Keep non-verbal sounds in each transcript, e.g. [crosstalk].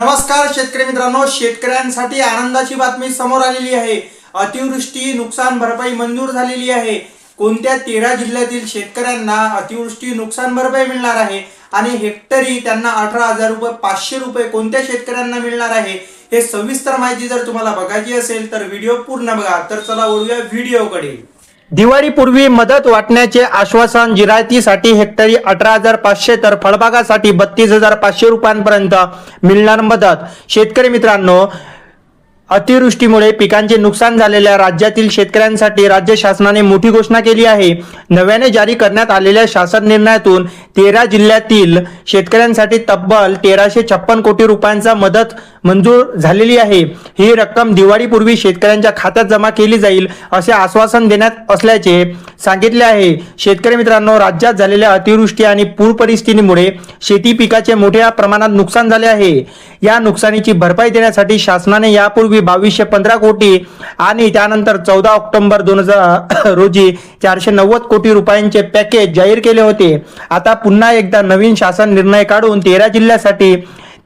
नमस्कार शेतकरी मित्रांनो शेतकऱ्यांसाठी आनंदाची बातमी समोर आलेली आहे. अतिवृष्टी नुकसान भरपाई मंजूर झालेली आहे. कोणत्या तेरा जिल्ह्यातील शेतकऱ्यांना अतिवृष्टी नुकसान भरपाई मिळणार आहे? आणि हेक्टरी त्यांना अठरा हजार रुपये पाचशे रुपये कोणत्या शेतकऱ्यांना मिळणार आहे? हे सविस्तर माहिती जर तुम्हाला बघायची असेल तर व्हिडिओ पूर्ण बघा. तर चला वळूया व्हिडिओकडे. दिवाळीपूर्वी मदत वाटण्याचे आश्वासन जिरायतीसाठी हेक्टरी अठरा हजार पाचशे तर फळबागासाठी बत्तीस हजार पाचशे रुपयांपर्यंत मिळणार मदत. शेतकरी मित्रांनो अतिवृष्टीमुळे पिकांचे नुकसान झालेल्या राज्यातील शेतकऱ्यांसाठी राज्य शासनाने मोठी घोषणा केली आहे. नव्याने जारी करण्यात आलेल्या शासन निर्णयातून तेरा जिल्ह्यातील शेतकऱ्यांसाठी तब्बल तेराशे छप्पन कोटी रुपयांचा मदत मंजूर झालेली आहे. ही रक्कम दिवाळीपूर्वी शेतकऱ्यांच्या खात्यात जमा केली जाईल असे आश्वासन देण्यात असल्याचे सांगितले आहे. शेतकरी मित्रांनो राज्यात झालेल्या अतिवृष्टी आणि पूर परिस्थितीमुळे शेती पिकाचे मोठ्या प्रमाणात नुकसान झाले आहे. या नुकसानीची भरपाई देण्यासाठी शासनाने यापूर्वी बावीसशे पंधरा कोटी आणि त्यानंतर चौदा ऑक्टोबर दोन हजार [coughs] रोजी चारशे नव्वद कोटी रुपयांचे पॅकेज जाहीर केले होते. आता पुन्हा एकदा नवीन शासन निर्णय काढून तेरा जिल्ह्यासाठी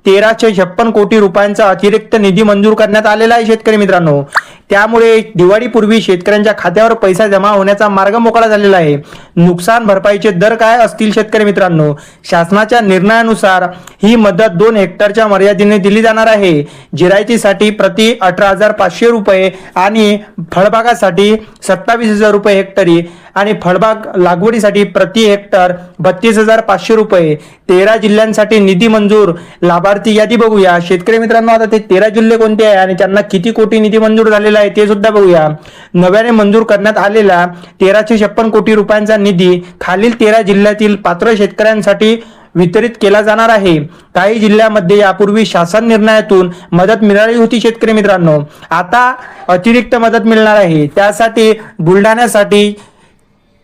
तेराशे छप्पन कोटी रुपयांचा अतिरिक्त निधी मंजूर करण्यात आलेला आहे शेतकरी मित्रांनो. त्यामुळे दिवाळीपूर्वी शेतकऱ्यांच्या खात्यावर पैसा जमा होण्याचा मार्ग मोकळा झालेला आहे. नुकसान भरपाईचे दर काय असतील शेतकरी मित्रांनो? शासनाच्या निर्णयानुसार ही मदत दोन हेक्टरच्या मर्यादेने दिली जाणार आहे. जिरायतीसाठी प्रति अठरा हजार पाचशे रुपये आणि फळबागासाठी सत्तावीस हजार रुपये हेक्टरी. आणि फळबाग लागवडीसाठी प्रति हेक्टर बत्तीस हजार पाचशे रुपये. तेरा जिल्ह्यांसाठी निधी मंजूर. लाभार्थी यादी बघूया. शेतकरी मित्रांनो आता ते तेरा जिल्हे कोणते आहे आणि त्यांना किती कोटी निधी मंजूर झालेला आहे ते सुद्धा बघूया. नव्याने मंजूर करण्यात आलेला तेराशे छप्पन कोटी रुपयांचा निधी खालील तेरा जिल्ह्यातील पात्र शेतकऱ्यांसाठी वितरित केला जाणार आहे. काही जिल्ह्यामध्ये यापूर्वी शासन निर्णयातून मदत मिळाली होती शेतकरी मित्रांनो. आता अतिरिक्त मदत मिळणार आहे. त्यासाठी बुलढाण्यासाठी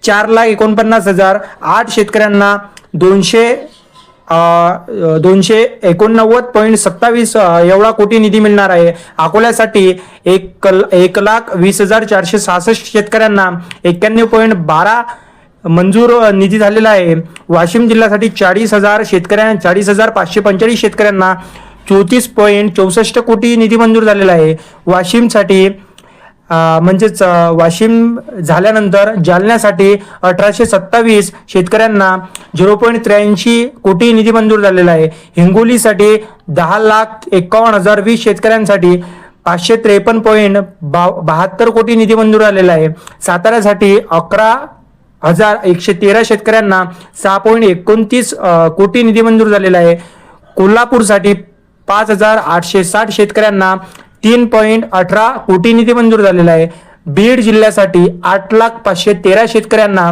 चार लाख एकोणपन्नास हजार आठ शेतकऱ्यांना दोनशे दोनशे एकोणनव्वद पॉईंट सत्तावीस एवढा कोटी निधी मिळणार आहे. अकोल्यासाठी एक कल एक लाख वीस हजार चारशे सहासष्ट शेतकऱ्यांना एक्क्याण्णव पॉईंट बारा मंजूर निधी झालेला आहे. वाशिम जिल्ह्यासाठी चाळीस हजार शेतकऱ्यांना चाळीस हजार पाचशे पंचेचाळीस शेतकऱ्यांना चौतीस पॉईंट चौसष्ट कोटी निधी मंजूर झालेला आहे. वाशिमसाठी म्हणजेच वाशिम झाल्यानंतर जालन्यासाठी अठराशे सत्तावीस शेतकऱ्यांना झिरो पॉईंट त्र्याऐंशी कोटी निधी मंजूर झालेला आहे. हिंगोलीसाठी दहा लाख एकावन्न हजार वीस शेतकऱ्यांसाठी पाचशे त्रेपन्न पॉईंट बा बहात्तर कोटी निधी मंजूर झालेला आहे. साताऱ्यासाठी अकरा हजार एकशे तेरा शेतकऱ्यांना सहा पॉईंट एकोणतीस कोटी निधी मंजूर झालेला आहे. कोल्हापूरसाठी पाच हजार आठशे साठ शेतकऱ्यांना तीन पॉईंट अठरा कोटी निधी मंजूर झालेला आहे. बीड जिल्ह्यासाठी आठ लाख पाचशे तेरा शेतकऱ्यांना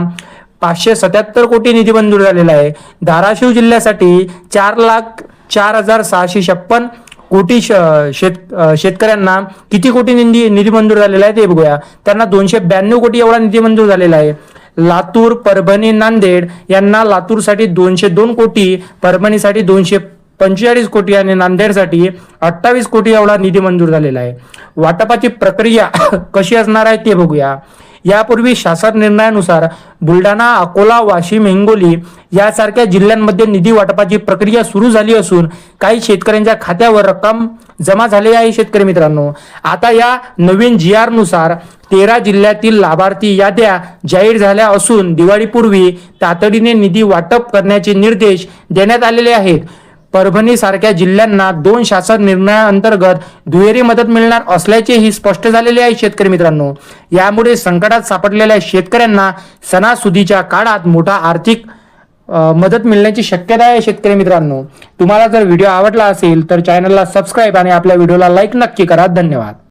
पाचशे सत्याहत्तर कोटी निधी मंजूर झालेला आहे. धाराशिव जिल्ह्यासाठी चार लाख चार हजार सहाशे छप्पन कोटी श- शेत शेतकऱ्यांना किती कोटी निधी निधी मंजूर झालेला आहे ते बघूया. त्यांना दोनशे ब्याण्णव कोटी एवढा निधी मंजूर झालेला आहे. लातूर परभणी नांदेड यांना लातूरसाठी दोनशे दोन कोटी परभणीसाठी दोनशे पंचेचाळीस कोटी आणि नांदेडसाठी अठ्ठावीस कोटी एवढा निधी मंजूर झालेला आहे. वाटपाची प्रक्रिया [coughs] कशी असणार आहे ते बघूया. यापूर्वी शासन निर्णयानुसार बुलढाणा अकोला वाशिम हिंगोली यासारख्या जिल्ह्यांमध्ये निधी वाटपाची प्रक्रिया सुरू झाली असून काही शेतकऱ्यांच्या खात्यावर रक्कम जमा झाली आहे शेतकरी मित्रांनो. आता या नवीन जी आरनुसार तेरा जिल्ह्यातील लाभार्थी याद्या जाहीर झाल्या असून दिवाळीपूर्वी तातडीने निधी वाटप करण्याचे निर्देश देण्यात आलेले आहेत. परभणी सारख्या जिल्ह्यांना दोन शासन निर्णयाअंतर्गत दुहेरी मदत मिळणार असल्याचेही स्पष्ट झालेले आहे शेतकरी मित्रांनो. यामुळे संकटात सापडलेल्या शेतकऱ्यांना सणासुदीच्या काळात मोठा आर्थिक मदत मिळण्याची शक्यता आहे शेतकरी मित्रांनो. तुम्हाला जर व्हिडिओ आवडला असेल तर चॅनलला सबस्क्राईब आणि आपल्या व्हिडिओला लाईक नक्की करा. धन्यवाद.